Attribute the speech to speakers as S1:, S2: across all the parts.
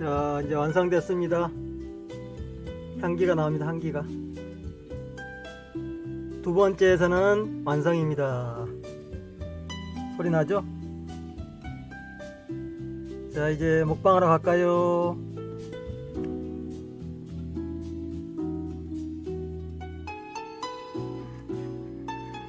S1: 자, 이제 완성됐습니다. 향기가 나옵니다, 향기가. 두 번째에서는 완성입니다. 소리 나죠? 자, 이제 먹방하러 갈까요?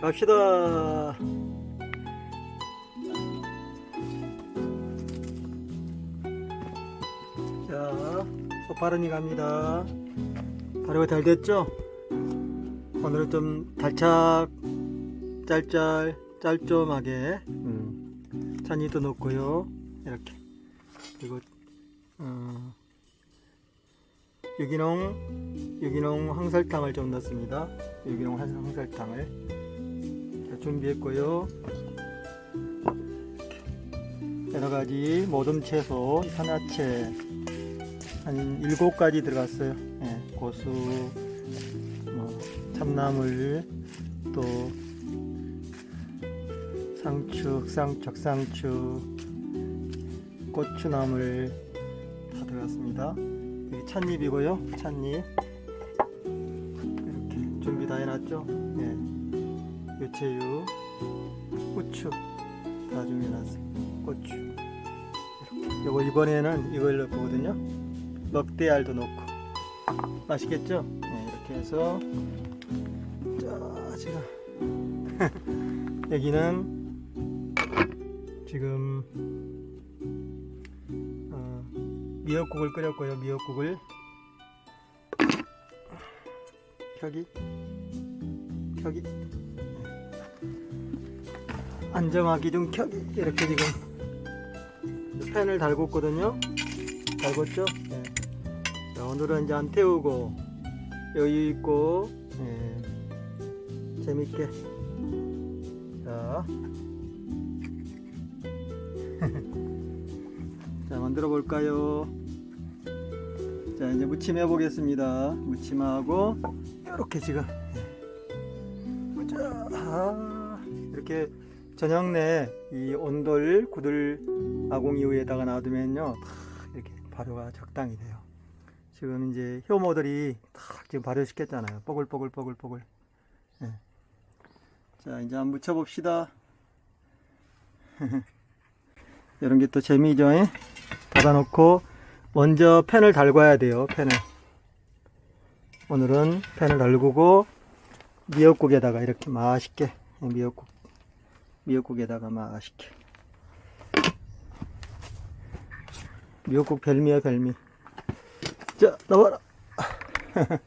S1: 갑시다. 자, 소파른이 갑니다. 발효가 잘 됐죠? 오늘은 좀 달착, 짤짤, 짤좀하게 음, 찬이도 넣고요. 이렇게 그리고 어, 유기농 유기농 황설탕을 좀 넣습니다. 유기농 황- 황설탕을 자, 준비했고요. 여러 가지 모듬 채소, 산야채 한 일곱 가지 들어갔어요. 예, 고수, 뭐, 참나물, 또 상추, 흑상, 적상추, 고추나물 다 들어갔습니다. 여기 찻잎이고요. 찻잎 이렇게 준비 다 해놨죠. 예, 유채유, 후추 다 준비해놨어요. 고추. 요거 이번에는 이걸 넣거든요. 먹대알도 넣고 맛있겠죠? 네, 이렇게 해서 자 지금 여기는 지금 어, 미역국을 끓였고요. 미역국을 켜기 켜기 안정하기 좀 켜기 이렇게 지금 팬을 달궜거든요. 달궜죠? 오늘은 이제 안 태우고 여유 있고 예, 재밌게 자, 자 만들어 볼까요? 자 이제 무침 해보겠습니다. 무침하고 이렇게 지금 아, 이렇게 저녁 내이 온돌 구들 아궁이 위에다가 놔두면요 다 이렇게 발효가 적당히 돼요. 지금 이제 효모들이 탁 지금 발효시켰잖아요. 뽀글뽀글 뽀글뽀글. 예. 자 이제 한번 묻혀 봅시다. 이런 게 또 재미죠. 예? 닫아 놓고 먼저 팬을 달궈야 돼요. 팬을. 오늘은 팬을 달구고 미역국에다가 이렇게 맛있게 예, 미역국 미역국에다가 맛있게 미역국 별미야 별미. 자, 나와라. 바람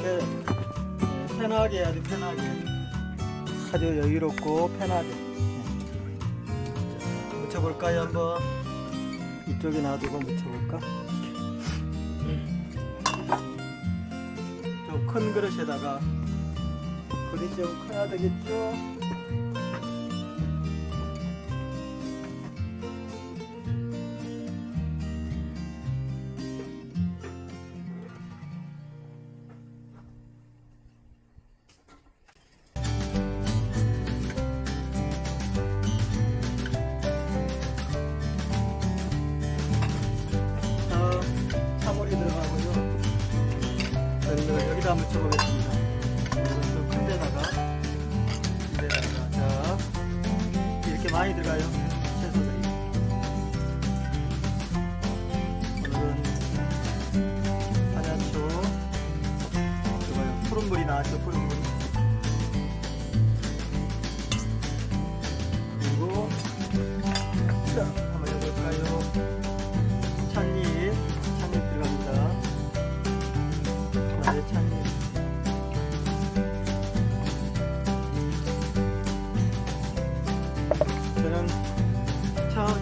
S1: 이렇게 어, 편하게 해야 돼, 편하게. 아주 여유롭고 편하게. 자, 묻혀볼까요, 한번? 이쪽에 놔두고 묻혀볼까? 좀 큰 그릇에다가 그릇이 좀 커야 되겠죠?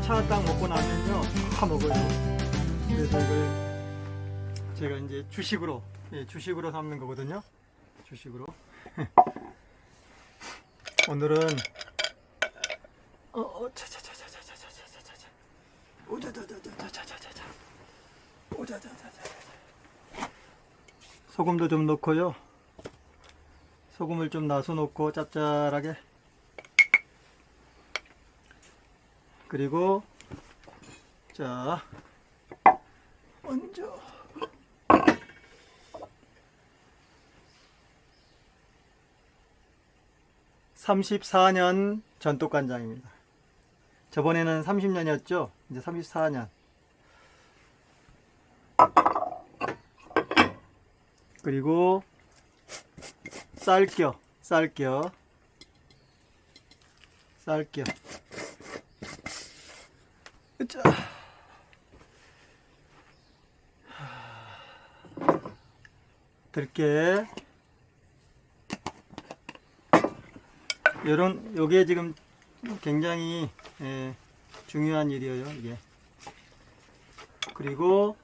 S1: 차 딱 먹고 나면요 다 먹어요. 그래서 이걸 제가 이제 주식으로 예, 주식으로 삼는 거거든요. 주식으로. 오늘은 어, 어. 소금도 좀 넣고요. 소금을 좀 나서 놓고 짭짤하게. 그리고 자 먼저 34년 전독간장입니다. 저번에는 30년이었죠? 이제 34년. 그리고 쌀겨, 쌀겨, 쌀겨. 으쌰. 들깨. 요런 요게 지금 굉장히 예, 중요한 일이에요 이게. 그리고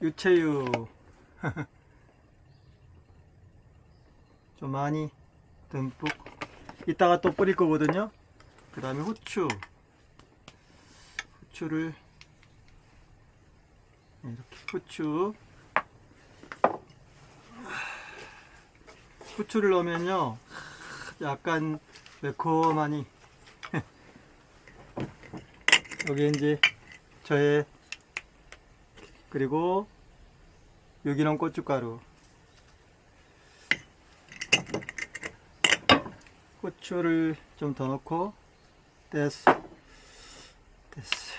S1: 유채유. 좀 많이 듬뿍. 이따가 또 뿌릴 거거든요. 그 다음에 후추 후추를 이렇게 후추. 후추를 넣으면요 약간 매콤하니. 여기 이제 저의 그리고 유기농 고춧가루. 고추를 좀 더 넣고 됐어 됐어 됐어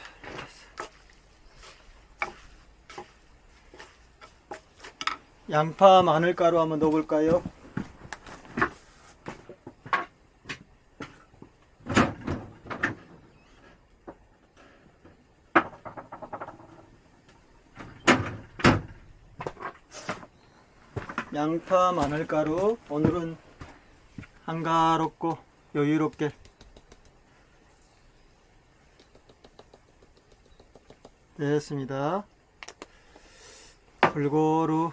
S1: 양파 마늘가루 한번 넣어볼까요? 양파 마늘가루. 오늘은 한가롭고 여유롭게. 됐습니다. 골고루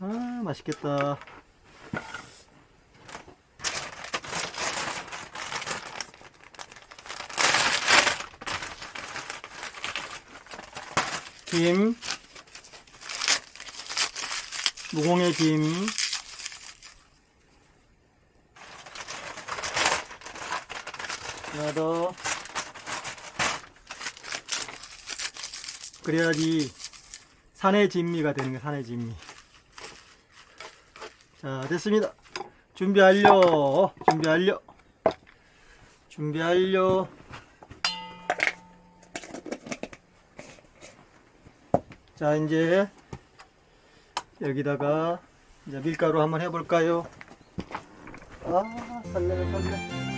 S1: 아 맛있겠다 김, 무공의 김, 더. 그래야지 산의 진미가 되는 거야, 산의 진미. 자, 됐습니다. 준비 완료. 준비 완료. 준비 완료. 자 이제 여기다가 이제 밀가루 한번 해볼까요? 아 설레네 설레.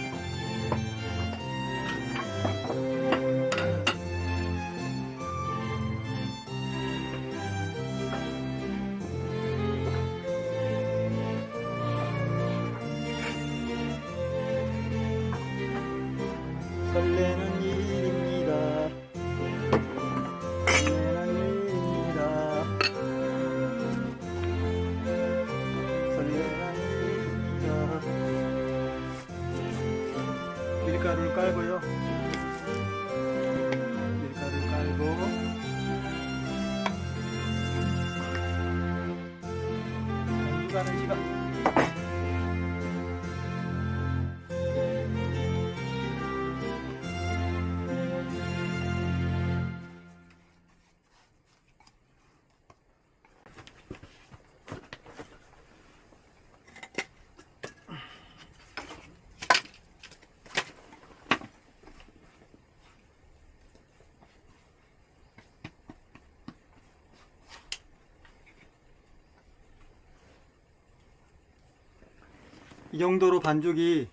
S1: 이 정도로 반죽이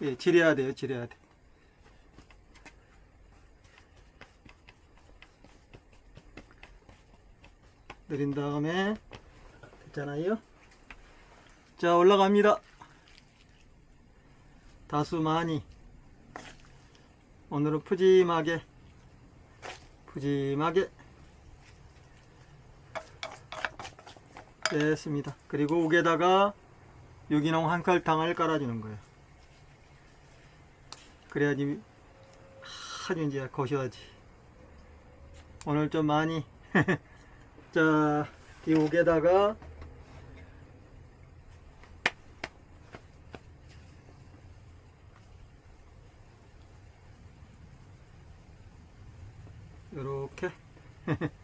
S1: 예, 지려야 돼요, 지려야 돼. 내린 다음에 됐잖아요. 자, 올라갑니다. 다수 많이 오늘은 푸짐하게 푸짐하게 됐습니다. 그리고 옥에다가 유기농 한칼탕을 깔아주는 거예요. 그래야지 아주 이제 거셔야지. 오늘 좀 많이 자, 이 옥에다가 요렇게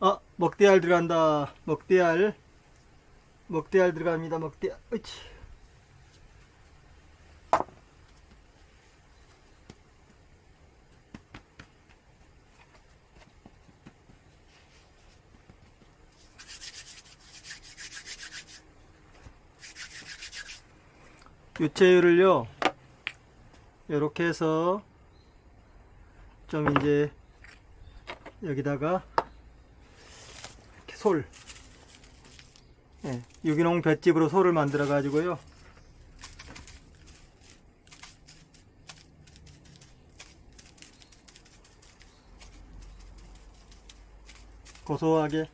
S1: 아 먹대알 들어간다. 먹대알. 먹대알 들어갑니다. 먹대알. 으치. 유채율을요 이렇게 해서 좀 이제 여기다가 솔. 예, 유기농 볏집으로 솔을 만들어 가지고요. 고소하게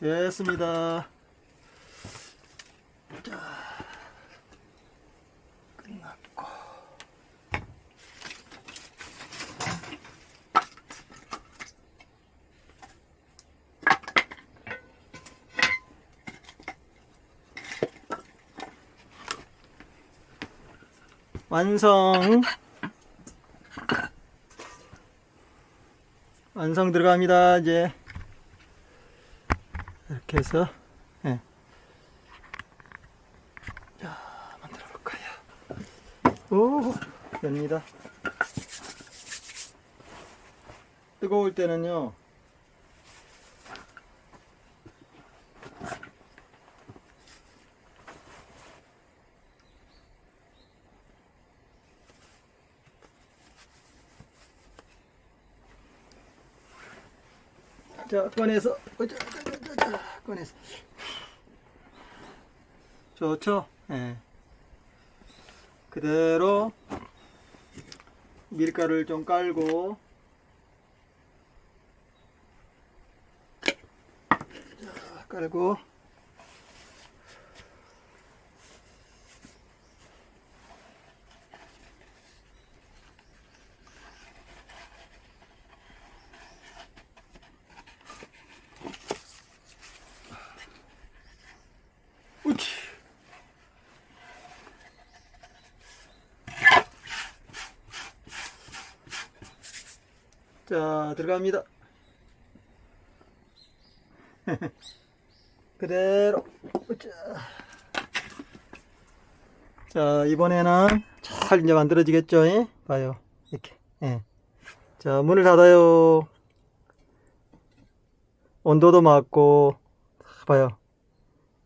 S1: 됐습니다. 자, 끝났고. 완성. 완성 들어갑니다, 이제. 이렇게 해서 예. 자 만들어 볼까요? 오 됩니다. 뜨거울 때는요 자 꺼내서 꺼내서. 좋죠? 예. 그대로 밀가루를 좀 깔고. 자, 깔고 자 들어갑니다. 그대로. 자. 이번에는 잘 이제 만들어지겠죠 예? 봐요. 이렇게. 예. 자 문을 닫아요. 온도도 맞고. 봐요.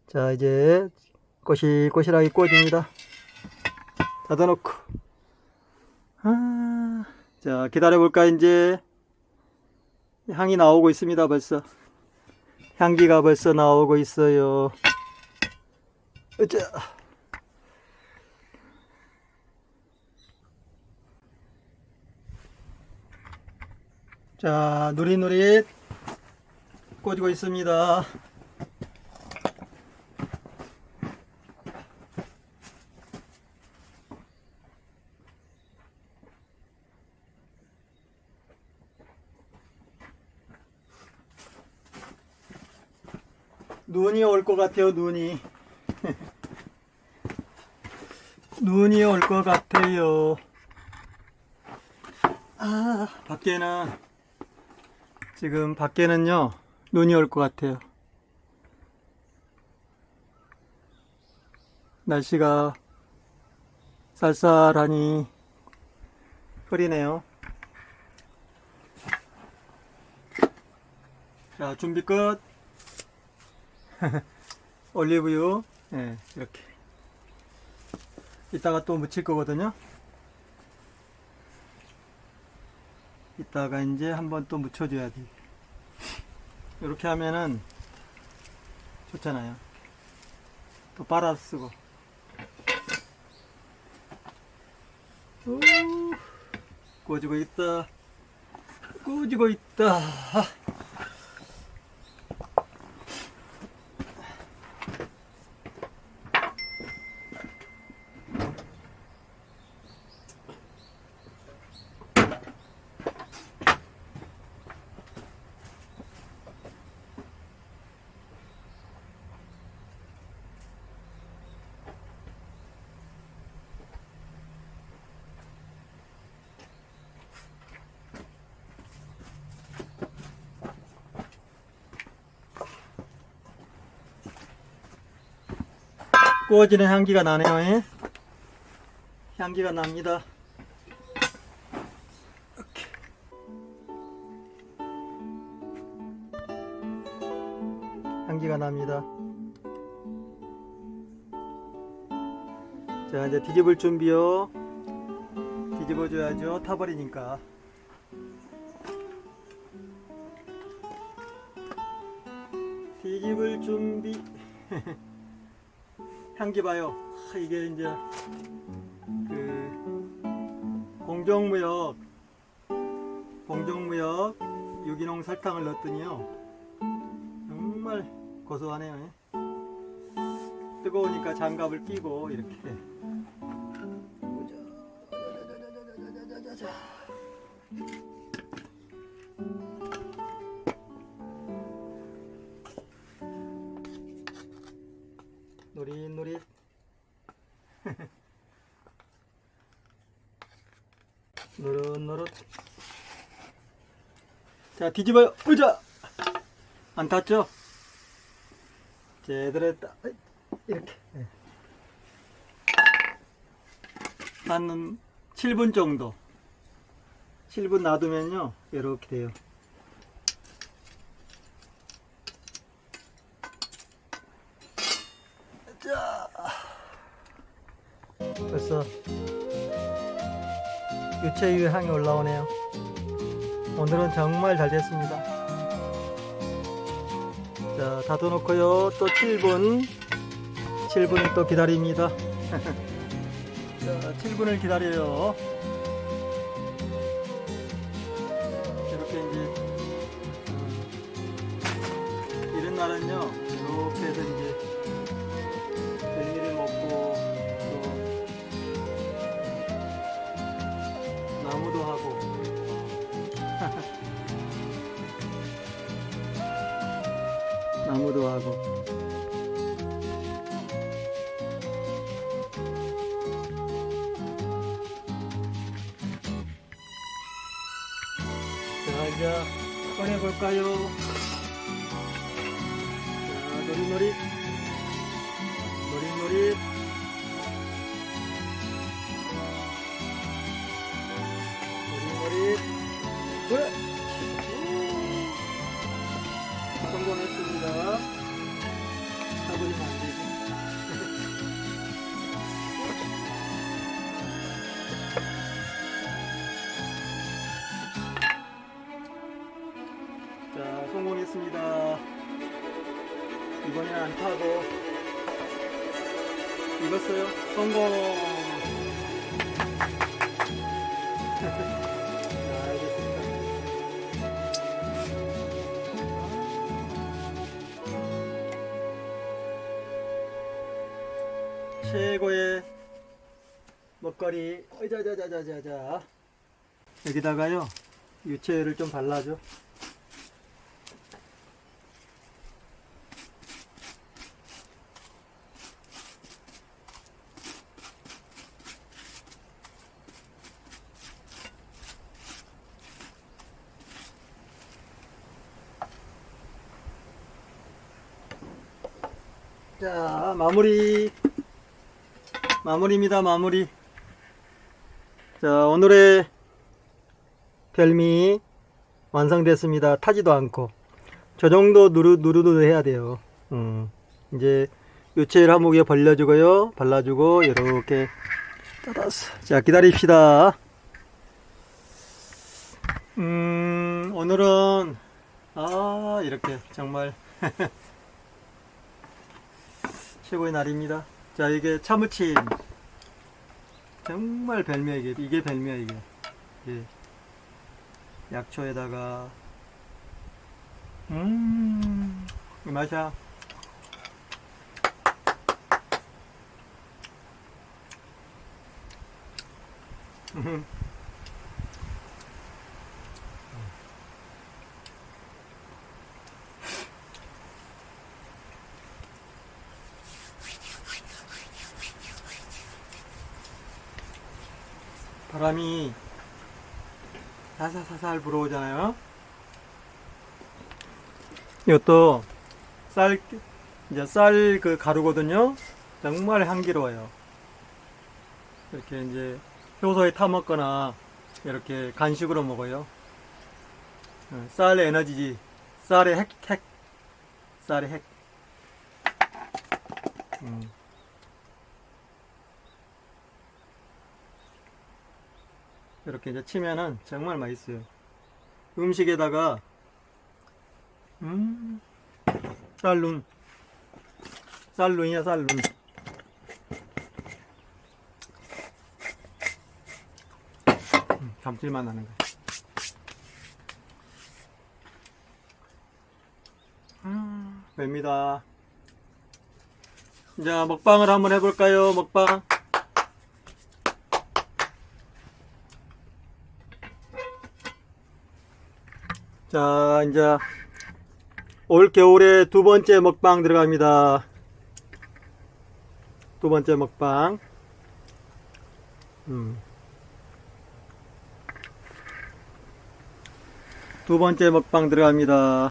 S1: 자 이제 꼬실꼬실하게 구워집니다. 닫아놓고. 아, 자 기다려 볼까 이제 향이 나오고 있습니다 벌써. 향기가 벌써 나오고 있어요. 으쌰 자 누릿누릿 꽂고 있습니다 눈이 올 것 같아요, 눈이. 눈이 올 것 같아요. 아, 밖에는, 지금 밖에는요, 눈이 올 것 같아요. 날씨가 쌀쌀하니 흐리네요. 자, 준비 끝. 올리브유. 예, 이렇게. 이따가 또 묻힐 거거든요. 이따가 이제 한번 또 묻혀 줘야 돼. 이렇게 하면은 좋잖아요. 또 빨아 쓰고. 오, 구워지고 있다. 구워지고 있다. 구워지는 향기가 나네요. 예? 향기가 납니다. 향기가 납니다. 자, 이제 뒤집을 준비요. 뒤집어줘야죠. 타버리니까. 뒤집을 준비. 향기 봐요. 하, 이게 이제 그 공정무역 공정무역 유기농 설탕을 넣었더니요 정말 고소하네요. 예. 뜨거우니까 장갑을 끼고 이렇게 자 뒤집어요 으자 안 탔죠? 제대로 했다 어이, 이렇게 예. 한 7분 정도 7분 놔두면요 이렇게 돼요 자 벌써 유채유 향이 올라오네요. 오늘은 정말 잘 됐습니다. 자, 닫아놓고요. 또 7분. 7분 또 기다립니다. 자, 7분을 기다려요. 이렇게 이제, 음, 이런 날은요, 이렇게 해서 이제, 그래 목걸이. 어자자자자자자. 여기다가요 유채를 좀 발라줘. 자 마무리. 마무리입니다 마무리. 자, 오늘의 별미 완성됐습니다. 타지도 않고. 저 정도 누르, 누르도 해야 돼요. 음, 이제 유채를 한목에 벌려주고요. 발라주고, 이렇게 닫았어. 자, 기다립시다. 음, 오늘은, 아, 이렇게 정말 최고의 날입니다. 자, 이게 차무침. 정말 별미야, 이게. 이게 별미야, 이게. 예. 약초에다가, 음, 이 맛이야. 음. 바람이 사살사살 불어오잖아요. 이것도 쌀 이제 쌀 그 가루거든요. 정말 향기로워요. 이렇게 이제 효소에 타 먹거나 이렇게 간식으로 먹어요. 어, 쌀의 에너지지. 쌀의 핵, 핵. 쌀의 핵. 음. 이렇게 이제 치면은 정말 맛있어요. 음식에다가 음 쌀룬 쌀룬이야 쌀룬 음, 감칠맛 나는 거. 음, 됩니다. 자 먹방을 한번 해볼까요? 먹방. 자, 이제 올 겨울에 두 번째 먹방 들어갑니다. 두 번째 먹방. 음. 두 번째 먹방 들어갑니다.